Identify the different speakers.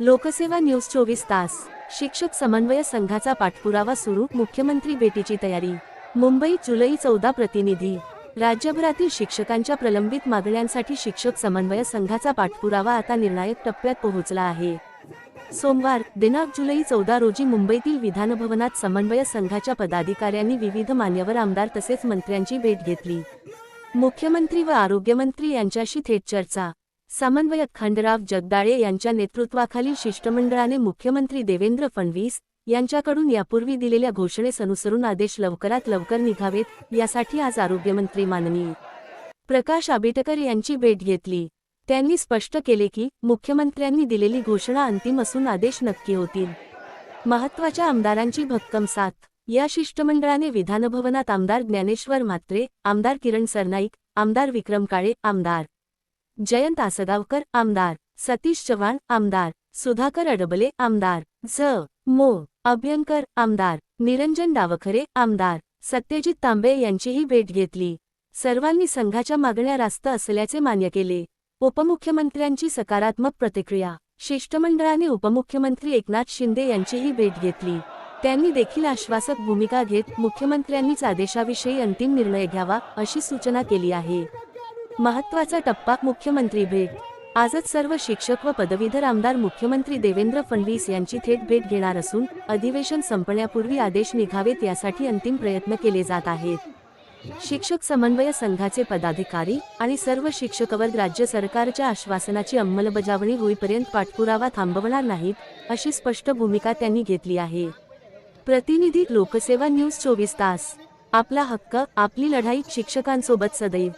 Speaker 1: लोकसेवा न्यूज चोवीस तास. शिक्षक समन्वय संघाचा पाठपुरावा सुरू मुख्यमंत्री भेटीची तयारी. मुंबई जुलै चौदा प्रतिनिधी. राज्यभरातील शिक्षकांच्या प्रलंबित मागण्यांसाठी शिक्षक समन्वय संघाचा पाठपुरावा आता निर्णायक टप्प्यात पोहोचला आहे. सोमवार दिनांक जुलै चौदा रोजी मुंबईतील विधानभवनात समन्वय संघाच्या पदाधिकाऱ्यांनी विविध मान्यवर आमदार तसेच मंत्र्यांची भेट घेतली. मुख्यमंत्री व आरोग्यमंत्री यांच्याशी थेट चर्चा. समन्वयक खंडराव जगदाळे यांच्या नेतृत्वाखालील शिष्टमंडळाने मुख्यमंत्री देवेंद्र फडणवीस यांच्याकडून यापूर्वी दिलेल्या घोषणेस अनुसरून आदेश लवकरात लवकर निघावेत यासाठी आज आरोग्यमंत्री माननीय प्रकाश आंबेडकर यांची भेट घेतली. त्यांनी स्पष्ट केले की मुख्यमंत्र्यांनी दिलेली घोषणा अंतिम असून आदेश नक्की होतील. महत्त्वाच्या आमदारांची भक्कम साथ. या शिष्टमंडळाने विधानभवनात आमदार ज्ञानेश्वर म्हात्रे आमदार किरण सरनाईक आमदार विक्रम काळे आमदार जयंत आसगावकर आमदार. सतीश चव्हाण आमदार. सुधाकर अडबले आमदार. झ. मो. अभ्यंकर आमदार. निरंजन डावखरे आमदार. सत्यजित तांबे यांचीही भेट घेतली. सर्वांनी संघाच्या मागण्या रास्त असल्याचे मान्य केले. उपमुख्यमंत्र्यांची सकारात्मक प्रतिक्रिया. शिष्टमंडळाने उपमुख्यमंत्री एकनाथ शिंदे यांचीही भेट घेतली. त्यांनी देखील आश्वासक भूमिका घेत मुख्यमंत्र्यांनीच आदेशाविषयी अंतिम निर्णय घ्यावा अशी सूचना केली आहे. महत्त्वाचा टप्पा मुख्यमंत्री भेट. आजच सर्व शिक्षक व पदवीधर आमदार मुख्यमंत्री देवेंद्र फडणवीस यांची थेट भेट घेणार असून अधिवेशन संपण्यापूर्वी आदेश निघावेत यासाठी अंतिम प्रयत्न केले जात आहेत. शिक्षक समन्वय संघाचे पदाधिकारी आणि सर्व शिक्षकवर्ग राज्य सरकारच्या आश्वासनाची अंमलबजावणी होईपर्यंत पाठपुरावा थांबवणार नाहीत अशी स्पष्ट भूमिका त्यांनी घेतली आहे. प्रतिनिधी लोकसेवा न्यूज चोवीस तास. आपला हक्क आपली लढाई शिक्षकांसोबत सदैव.